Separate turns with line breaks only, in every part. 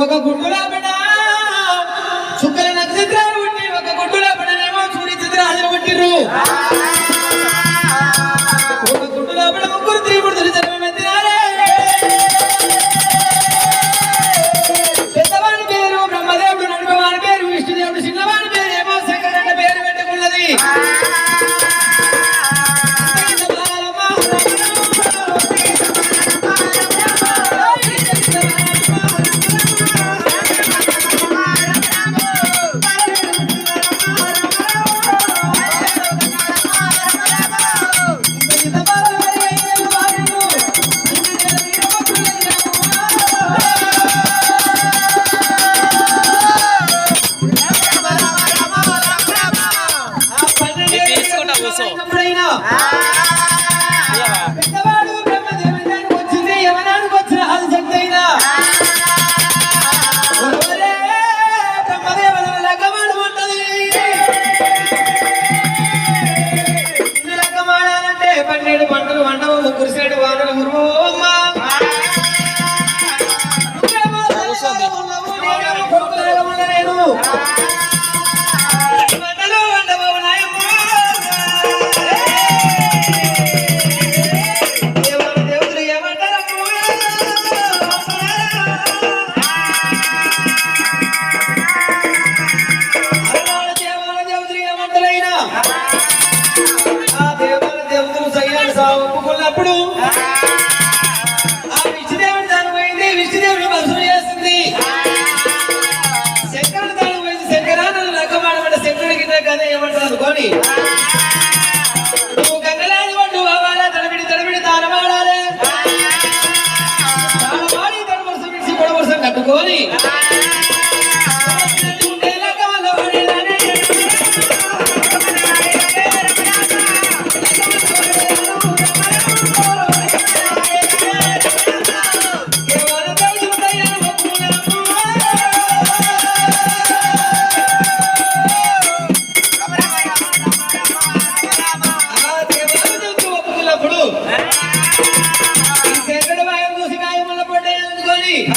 ఒక గుడ్డుల బిడ్డ శుక్ర నక్షత్రాలు ఉండి ఒక గుడ్డుల బిడ్డనేమో సూర్య చిత్రం హాజరు పెట్టిర్రు దేవుడు అనుకొని. నువ్వు గంగలాది తలబిడి తలబిడి తానమాడాలి వర్షం విడిచి ఉన్నది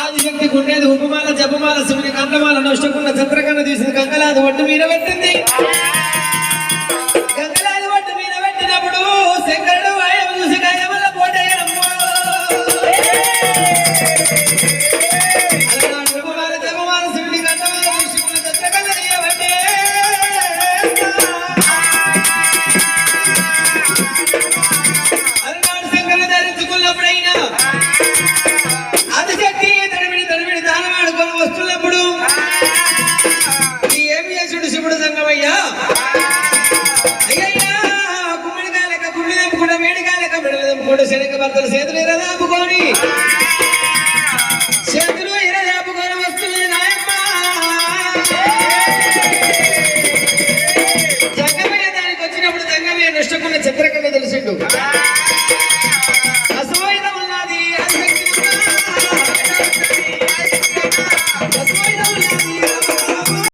ఆది శక్తి ఉండేది ఉపమాల జపమాల శివుని కంటమాల నష్టకున్న చంద్రకన్న తీసిన కంకలాది ఒట్టు మీద పెట్టింది. చేసినవయ్యా అయ్యయ్యా గుమ్మిడిగా లెక్క గుమ్మి తెంపుకుంటా వేడిగా లెక్క మెడలు తెంపుకుంటూ శనగ భర్తలు చేతులు ఇరదాపుకొని చేతులు ఇరదాపుకొని వస్తుంది నాయమ్మ జంగమయ్య దానికి వచ్చినప్పుడు జంగమయ్య నష్టకున్న చిత్రకళ తెలిసిండు.